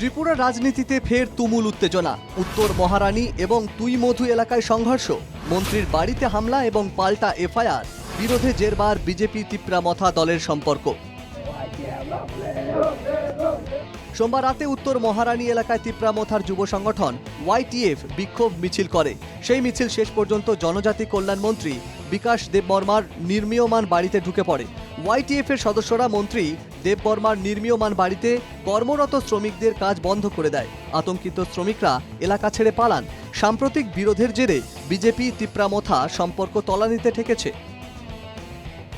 ত্রিপুরা রাজনীতিতে ফের তুমুল উত্তেজনা। উত্তর মহারানী এবং তুই মধু এলাকায় সংঘর্ষ। মন্ত্রীর বাড়িতে হামলা এবং পাল্টা এফআইআর। বিরোধে জেরবার বিজেপি তিপ্রামথা দলের সম্পর্ক। সোমবার রাতে উত্তর মহারানী এলাকায় তিপ্রামথার যুব সংগঠন ওয়াইটিএফ বিক্ষোভ মিছিল করে। সেই মিছিল শেষ পর্যন্ত জনজাতি কল্যাণ মন্ত্রী বিকাশ দেববর্মার নির্মীয়মান বাড়িতে ঢুকে পড়ে। ওয়াইটিএফ এর সদস্যরা মন্ত্রী দেববর্মার নির্মীয়মান বাড়িতে কর্মরত শ্রমিকদের কাজ বন্ধ করে দেয়। আতঙ্কিত শ্রমিকরা এলাকা ছেড়ে পালান। সাম্প্রতিক বিরোধের জেরে বিজেপি তিপ্রামথা সম্পর্ক তলানিতে ঠেকেছে।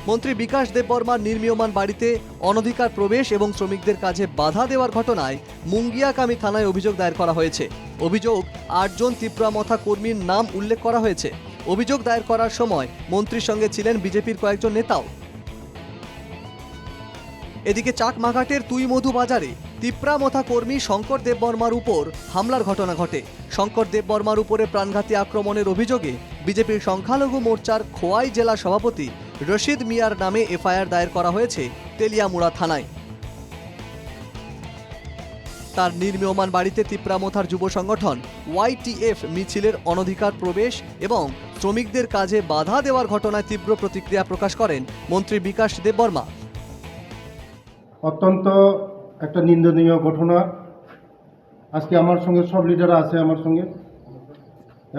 মন্ত্রী বিকাশ দেববর্মার নির্মীয়মান বাড়িতে অনধিকার প্রবেশ এবং শ্রমিকদের কাজে বাধা দেওয়ার ঘটনায় মুঙ্গিয়াকামী থানায় অভিযোগ দায়ের করা হয়েছে। অভিযোগ, আটজন তিপ্রামথা কর্মীর নাম উল্লেখ করা হয়েছে। অভিযোগ দায়ের করার সময় মন্ত্রীর সঙ্গে ছিলেন বিজেপির কয়েকজন নেতাও। এদিকে চাকমাঘাটের তুই মধু বাজারে তিপ্রামথা কর্মী শঙ্কর দেববর্মার উপর হামলার ঘটনা ঘটে। শঙ্কর দেববর্মার উপরে প্রাণঘাতী আক্রমণের অভিযোগে বিজেপির সংখ্যালঘু মোর্চার খোয়াই জেলা সভাপতি রশিদ মিয়ার নামে এফআইআর দায়ের করা হয়েছে তেলিয়ামুড়া থানায়। তার নির্মীয়মান বাড়িতে তিপ্রামথার যুব সংগঠন ওয়াইটিএফ মিছিলের অনধিকার প্রবেশ এবং শ্রমিকদের কাজে বাধা দেওয়ার ঘটনায় তীব্র প্রতিক্রিয়া প্রকাশ করেন মন্ত্রী বিকাশ দেববর্মা। অত্যন্ত একটা নিন্দনীয় ঘটনা। আজকে আমার সঙ্গে সব লিডাররা আছে আমার সঙ্গে।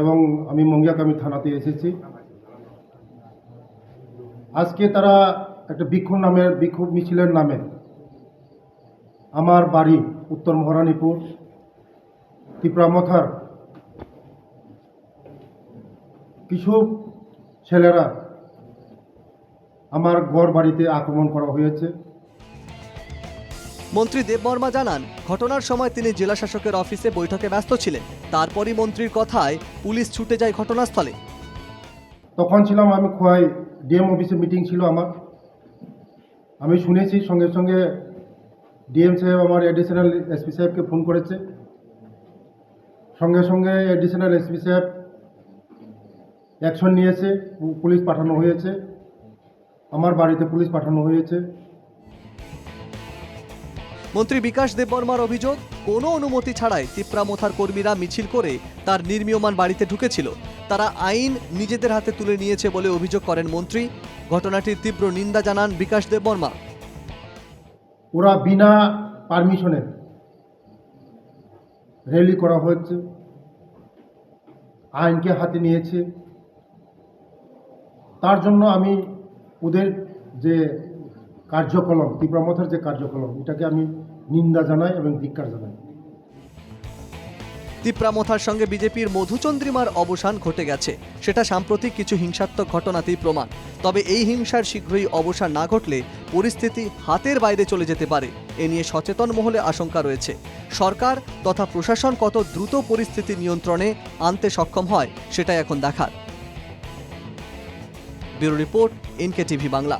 এবং আমি মঙ্গিয়াকামি থানাতে এসেছি। আজকে তারা একটা বিক্ষোভ নামের, বিক্ষোভ মিছিলের নামে আমার বাড়ি উত্তর মহারানীপুর ত্রিপুরামথার কিছু ছেলেরা আমার ঘর বাড়িতে আক্রমণ করা হয়েছে। মন্ত্রী দেববর্মা জানান, ঘটনার সময় তিনি জেলা শাসকের অফিসে বৈঠকে ব্যস্ত ছিলেন। তারপরই মন্ত্রীর কথায় পুলিশ ছুটে যায় ঘটনাস্থলে। তখন ছিলাম আমি খোয়াই, ডিএম অফিসে মিটিং ছিল আমার। আমি শুনেছি সঙ্গে সঙ্গে ডিএম সাহেব আমার অ্যাডিশনাল এসপি সাহেবকে ফোন করেছে। সঙ্গে সঙ্গে অ্যাডিশনাল এসপি সাহেব অ্যাকশন নিয়েছে, পুলিশ পাঠানো হয়েছে। আমার বাড়িতে পুলিশ পাঠানো হয়েছে। মন্ত্রী বিকাশ দেববর্মার অভিযোগ, কোনো অনুমতি ছাড়াই তিপ্রামথার কর্মীরা মিছিল করে তার নির্মীয়মান বাড়িতে ঢুকেছিল। তারা আইন নিজেদের হাতে তুলে নিয়েছে বলে অভিযোগ করেন মন্ত্রী। ঘটনাটির তীব্র নিন্দা জানান বিকাশ দেববর্মা। ওরা বিনা পারমিশনে র্যালি করা হচ্ছে আইনকে হাতে নিয়েছে। তার জন্য আমি ওদের যে কার্যকলাপ তীব্রমথার যে কার্যকলাপ এটাকে আমি নিন্দা জানাই এবং ধিক্কার জানাই। তিপ্রামথার সঙ্গে বিজেপির মধুচন্দ্রিমার অবসান ঘটে গেছে। সেটা সাম্প্রতিক কিছু হিংসাত্মক ঘটনাতেই প্রমাণ। তবে এই হিংসার শীঘ্রই অবসান না ঘটলে পরিস্থিতি হাতের বাইরে চলে যেতে পারে। এ নিয়ে সচেতন মহলে আশঙ্কা রয়েছে। সরকার তথা প্রশাসন কত দ্রুত পরিস্থিতি নিয়ন্ত্রণে আনতে সক্ষম হয়, সেটাই এখন দেখার। Bureau report NK TV Bangla.